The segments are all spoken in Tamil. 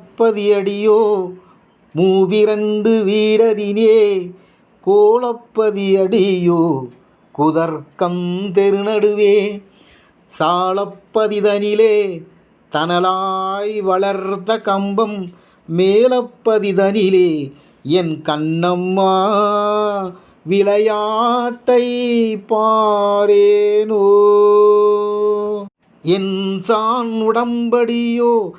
பதியடியோ மூவிரண்டு வீடதினே கோலப்பதியடியோ? குதர்க்கம் தெருநடுவே சாலப்பதிதனிலே தனலாய் வளர்ந்த கம்பம் மேலப்பதிதனிலே என் கண்ணம்மா விளையாட்டை பாரேனோ? என் சான் உடம்படியோ?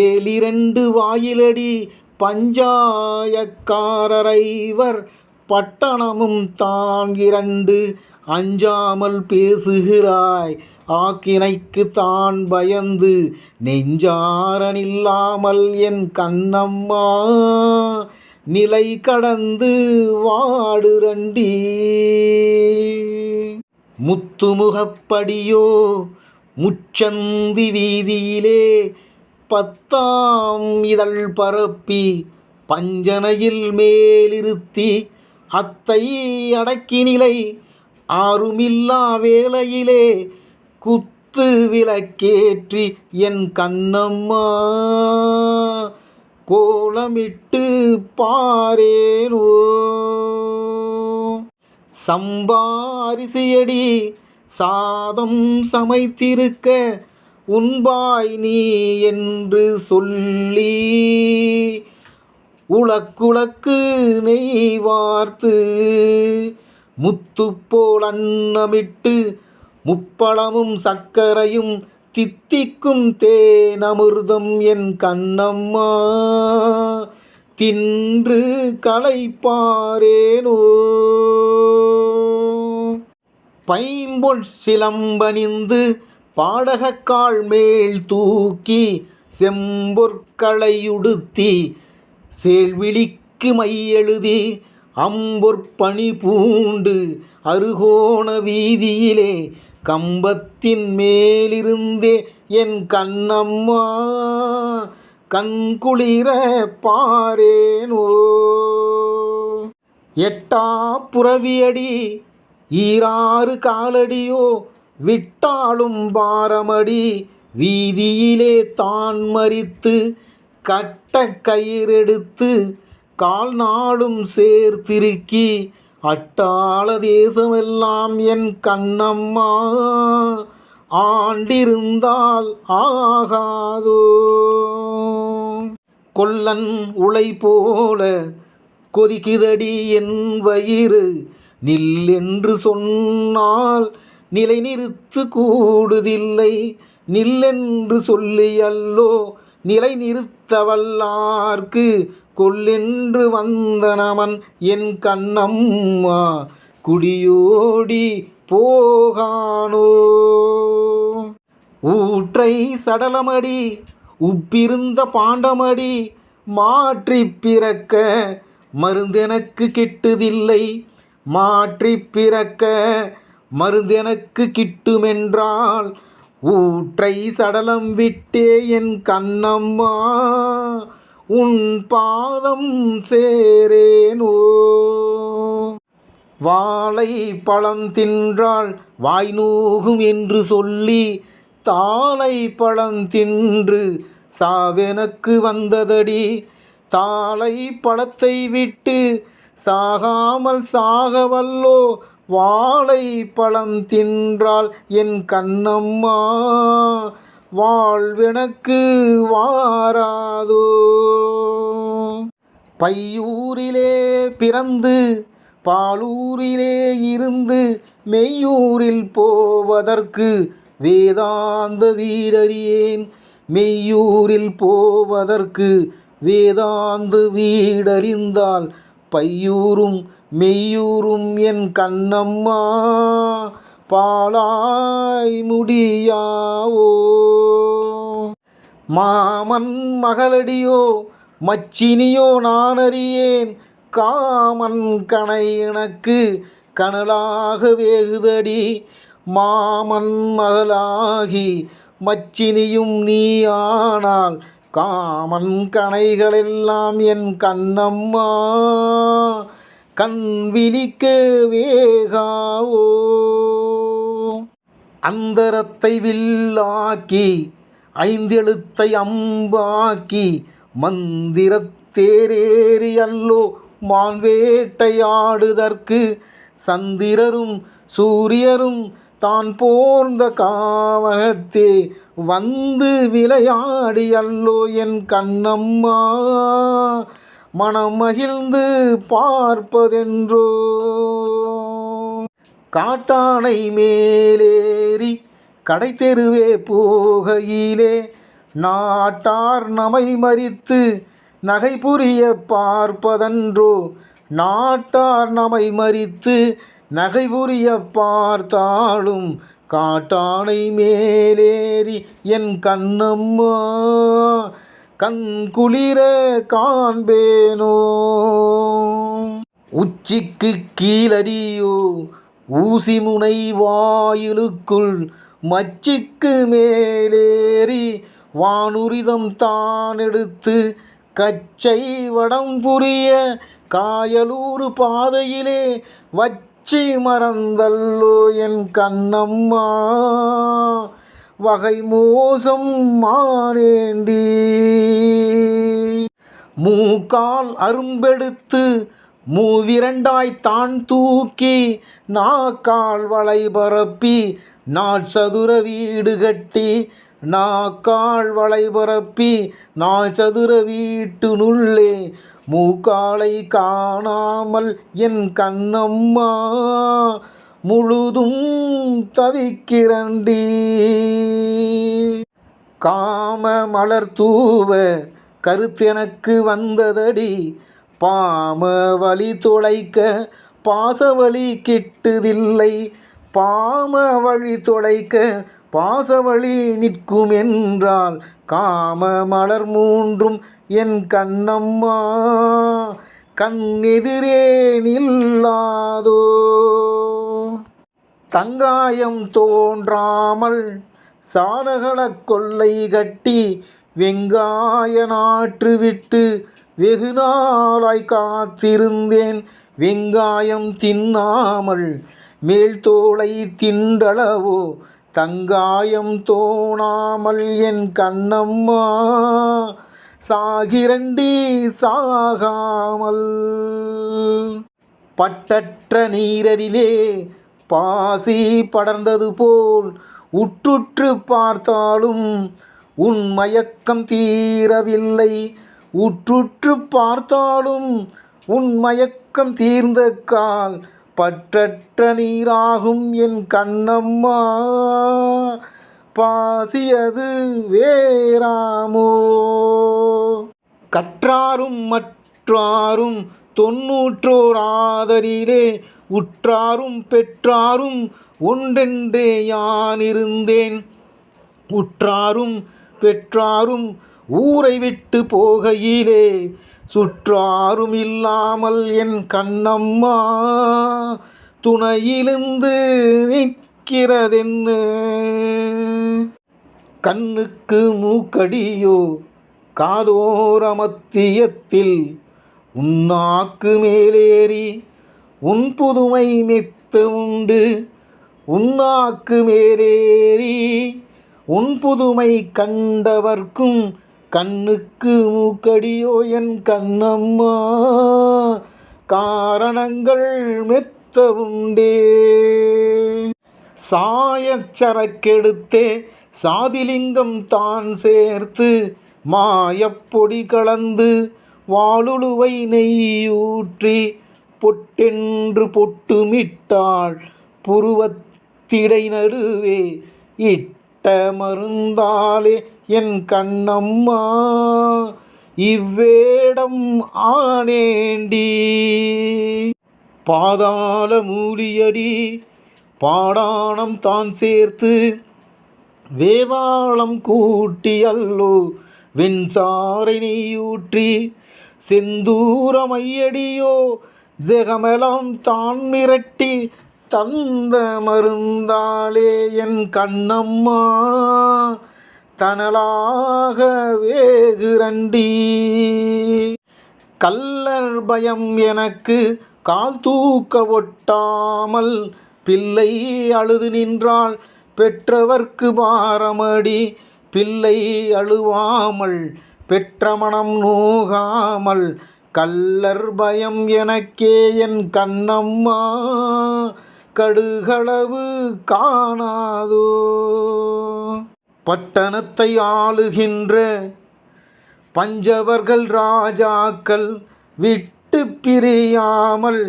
ஏலிரண்டு வாயிலடி பஞ்சாயக்காரரைவர் பட்டணமும் தான் இரண்டு அஞ்சாமல் பேசுகிறாய். ஆக்கினைக்கு தான் பயந்து நெஞ்சாரனில்லாமல் என் கண்ணம்மா நிலை கடந்து வாடுரண்டி. முத்துமுகப்படியோ முச்சந்தி வீதியிலே பத்தாம் இதழ் பரப்பி பஞ்சனையில் மேலிருத்தி அத்தை அடக்கி நிலை ஆறுமில்லா வேளையிலே குத்து விளக்கேற்றி என் கண்ணம்மா கோலமிட்டு பாரேனோ. சம்பாரிசியடி சாதம் சமைத்திருக்க உண்பாய் நீ என்று சொல்லி உளக்குளக்கு நெய் வார்த்து முத்துப்போல் அன்னமிட்டு முப்பழமும் சர்க்கரையும் தித்திக்கும் தேனமிர்தம் என் கண்ணம்மா. தின்று களைப்பாரேனோ. பைம்பொன் சிலம்பணிந்து பாடகக்கால் மேல் தூக்கி செம்பொற்களையுடுத்தி சேல்விழிக்கு மையெழுதி அம்பொற்பணி பூண்டு அருகோண வீதியிலே கம்பத்தின் மேலிருந்தே என் கண்ணம்மா கண்குளிர பாரேனோ. எட்டா புறவியடி ஈராறு காலடியோ விட்டாலும் பாரமடி வீதியிலே தான் மறித்து கட்ட கயிறெடுத்து கால் நாளும் சேர்த்திருக்கி அட்டாள தேசமெல்லாம் என் கண்ணம்மா ஆண்டிருந்தால் ஆகாதோ. கொல்லன் உளை போல கொதிக்குதடி என் வயிறு நில் என்று சொன்னால் நிலை நிறுத்து கூடுதில்லை நில்லென்று சொல்லி அல்லோ நிலை நிறுத்த வல்லார்க்கு கொல்லென்று வந்தனவன் என் கண்ணம்மா குடியோடி போகானோ. ஊற்றை சடலமடி உப்பிருந்த பாண்டமடி மாற்றி பிறக்க மருந்தெனக்கு கெட்டுதில்லை. மாற்றி பிறக்க மருந்தெனக்கு கிட்டுமென்றால் ஊற்றை சடலம் விட்டே என் கண்ணம்மா உன் பாதம் சேரேனோ. வாழை பழம் தின்றால் வாய் நோகும் என்று சொல்லி தாளை பழம் தின்று சாவெனக்கு வந்ததடி. தாளை பழத்தை விட்டு சாகாமல் சாகவல்லோ வாழை பழம் தின்றால் என் கண்ணம்மா வாழ்வெனக்கு வாராதோ. பையூரிலே பிறந்து பாலூரிலே இருந்து மெய்யூரில் போவதற்கு வேதாந்த வீடறியேன். மெய்யூரில் போவதற்கு வேதாந்து வீடறிந்தால் பையூரும் மெய்யூரும் என் கண்ணம்மா பாலாய் முடியாவோ? மாமன் மகளடியோ மச்சினியோ நான் அறியேன் காமன் கணை எனக்கு கனலாக வேகுதடி. மாமன் மகளாகி மச்சினியும் நீ ஆனால் காமன் கணைகளெல்லாம் என் கண்ணம்மா கண் விழிக்க வேகாவோ. அந்தரத்தை வில்லாக்கி ஐந்தெழுத்தை அம்பாக்கி மந்திரத்தேரேறி அல்லோ மான்வேட்டையாடுதற்கு சந்திரரும் சூரியரும் தான் போர்ந்த காவகத்தே வந்து விளையாடி அல்லோ என் கண்ணம்மா. மனம் மகிழ்ந்து பார்ப்பதென்றோ? காட்டானை மேலேறி கடை தெருவே போகையிலே நாட்டார் நமை மறித்து நகை புரிய பார்ப்பதன்றோ? நாட்டார் நமை மறித்து நகை புரிய பார்த்தாலும் காட்டானை மேலேறி என் கண்ணம்மா கண் குளிர காண்பேனோ? உச்சிக்கு கீழடியோ? ஊசி முனை வாயிலுக்குள் மச்சிக்கு மேலேறி வானுரிதம் தான் எடுத்து கச்சை வடம் புரிய காயலூர் பாதையிலே வச்சி மறந்தல்லோ என் கண்ணம்மா? வகை மோசம் மானேண்டி. மூக்கால் அரும்பெடுத்து மூவிரண்டாய் தான் தூக்கி நாக்கால் வளை பரப்பி நாட்சதுர வீடு கட்டி நாக்கால் வளை பரப்பி நாட்சதுர வீட்டினுள்ளே மூக்காலை காணாமல் என் கண்ணம்மா முழுதும் தவிக்கிறண்டி. காம மலர் தூவ கருத்தெனக்கு வந்ததடி பாம வழி தொலைக்க பாசவழி கிட்டுதில்லை. பாம வழி தொலைக்க பாசவழி நிற்கும் என்றால் காம மலர் மூன்றும் என் கண்ணம்மா கண்ணெதிரே நில்லாதோ. தங்காயம் தோன்றாமல் சாதகளக் கொள்ளை கட்டி வெங்காய நாற்று விட்டு வெகு நாளாய் காத்திருந்தேன். வெங்காயம் தின்னாமல் மேல் தோலை தங்காயம் தோணாமல் என் கண்ணம்மா சாகிரண்டி சாகாமல். பட்டற்ற நீரரிலே பாசி படர்ந்தது போல் உற்றுற்று பார்த்தாலும் உன் மயக்கம் தீரவில்லை. உற்றுற்று பார்த்தாலும் உன் மயக்கம் தீர்ந்த கால் பற்றற்ற நீராகும் என் கண்ணம்மா. பாசியது வேறாமோ. கற்றாரும் மற்றாரும் தொன்னூற்றோர் ஆதரிலே உற்றாரும் பெற்றாரும் ஒன்றென்றே யான் இருந்தேன். உற்றாரும் பெற்றாரும் ஊரை விட்டு போகையிலே சுற்றாரும் இல்லாமல் என் கண்ணம்மா துணையிலிருந்து நிற்கிறதென்ன கண்ணுக்கு மூக்கடியோ காதோரமத்தியத்தில் உன்னாக்கு மேலேறி உன் புதுமை மெத்த உண்டு உன்னாக்கு மேலேறி உன் புதுமை கண்டவர்க்கும் கண்ணுக்கு மூக்கடியோ என் கண்ணம்மா. காரணங்கள் மெத்த உண்டே சாயச்சரக்கெடுத்தே சாதிலிங்கம் தான் சேர்த்து மாயப்பொடி கலந்து வாளுழுவை நெய்யூற்றி பொட்டென்று பொட்டுமிட்டாள் புருவத்திடை நடுவே இட்ட மருந்தாலே என் கண்ணம்மா இவ்வேடம் ஆனேண்டி. பாதாள மூலியடி பாடாணம் தான் சேர்த்து வேதாளம் கூட்டி அல்லோ வெண்சாரை நெய்யூற்றி செந்தூரமையடியோ ஜெகமெலம் தான் மிரட்டி தந்த மருந்தாளே என் கண்ணம்மா. தனலாக வேகுரண்டி கல்லர் பயம் எனக்கு கால் தூக்க ஒட்டாமல் பிள்ளை அழுது நின்றால் பெற்றவர்க்கு பாரமடி பிள்ளை அழுவாமல் பெற்றமணம் நூகாமல் நோகாமல் பயம் எனக்கே என் கண்ணம்மா கடுகளவு காணாதோ. பட்டணத்தை ஆளுகின்ற பஞ்சவர்கள் ராஜாக்கள் விட்டு பிரியாமல்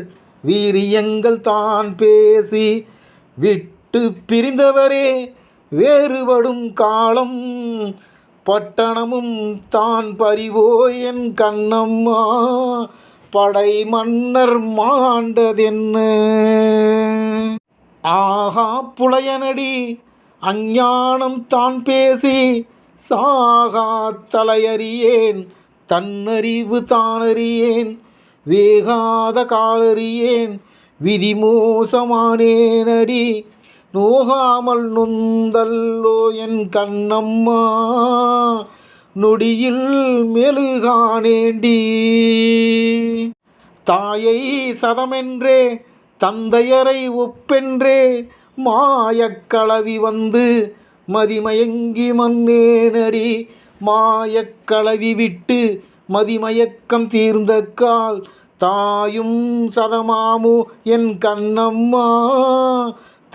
வீரியங்கள் தான் பேசி விட்டு பிரிந்தவரே வேறுபடும் காலம். பட்டணமும் தான் பறிவோ என் கண்ணம்மா? படை மன்னர் மாண்டதென்ன. ஆகா புலையனடி அஞ்ஞானம் தான் பேசி சாகா தலையறியேன் தன்னறிவு தானறியேன் வேகாத காலறியேன் விதி மோசமானேனடி. நோகாமல் நொந்தல்லோ என் கண்ணம்மா நொடியில் மெழுகானேண்டி தாயை சதமென்றே தந்தையரை ஒப்பென்றே மாயக்களவி வந்து மதிமயங்கி மன்னேனடி மாயக்களவி விட்டு மதிமயக்கம் தீர்ந்த கால் தாயும் சதமாமு என் கண்ணம்மா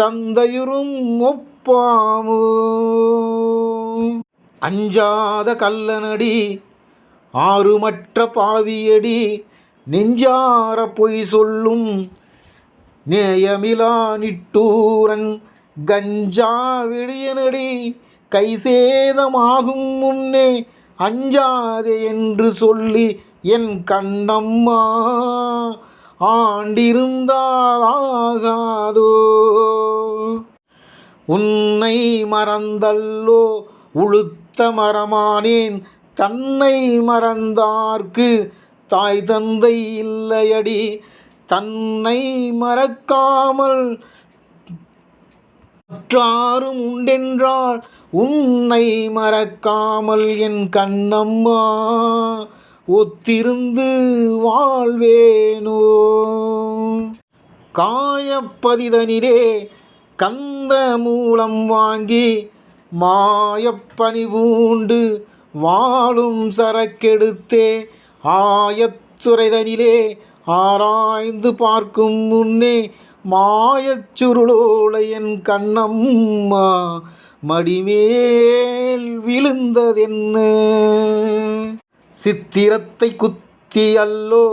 தந்தையுறும் ஒப்பாமு. அஞ்சாத கல்லனடி ஆறுமற்ற பாவியடி நெஞ்சார பொய் சொல்லும் நேயமிலா நிட்டூரன் கஞ்சா விடியனடி கை சேதமாகும் முன்னே அஞ்சாதே என்று சொல்லி என் கண்ணம்மா. ஆண்டிருந்தால் ஆகாதோ உன்னை மறந்தல்லோ உளுத்த மரமானேன். தன்னை மறந்தார்க்கு தாய் தந்தை இல்லையடி. தன்னை மறக்காமல் மற்றாரும் உண்டென்றால் உன்னை மறக்காமல் என் கண்ணம்மா ஒத்திருந்து வாழ்வேனோ. காயப்பதிதனிலே கந்த மூலம் வாங்கி மாயப்பனி பூண்டு வாழும் சரக்கெடுத்தே ஆயத்துறைதனிலே ஆராய்ந்து பார்க்கும் முன்னே மாயச்சுருளோல என் கண்ணம்மா மடிமேல் விழுந்ததென்ன? சித்திரத்தை குத்தி அல்லோ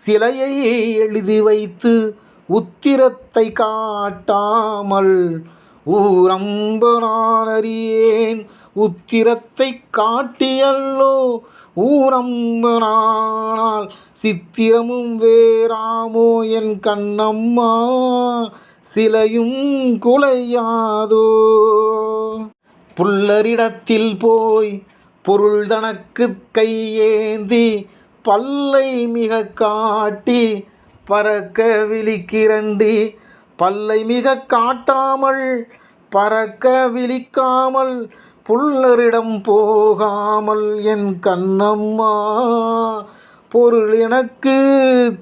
சிலையை எழுதி வைத்து உத்திரத்தை காட்டாமல் ஊரம்பு நானறியேன் உத்திரத்தை காட்டியல்லோ ஊரம்பு நானால் சித்திரமும் வேறாமோ என் கண்ணம்மா சிலையும் குலையாதோ. புல்லரிடத்தில் போய் பொருள் தனக்கு கையேந்தி பல்லை மிக காட்டி பறக்க விழிக்கிறண்டி பல்லை மிக காட்டாமல் பறக்க விழிக்காமல் புல்லரிடம் போகாமல் என் கண்ணம்மா பொருள் எனக்கு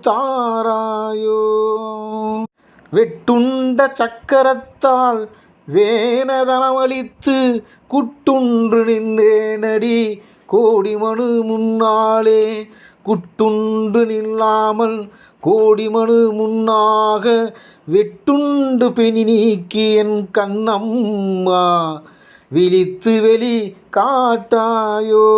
தாராயோ. வெட்டுண்ட சக்கரத்தால் வேனதனமளித்து குட்டுன்று நின்றேனடி. கோடி மனு முன்னாலே குட்டுண்டு நில்லாமல் கோடி மனு முன்னாக வெட்டுண்டு பெணி நீக்கி என் கண்ணம்மா. விழித்து வெளி காட்டாயோ.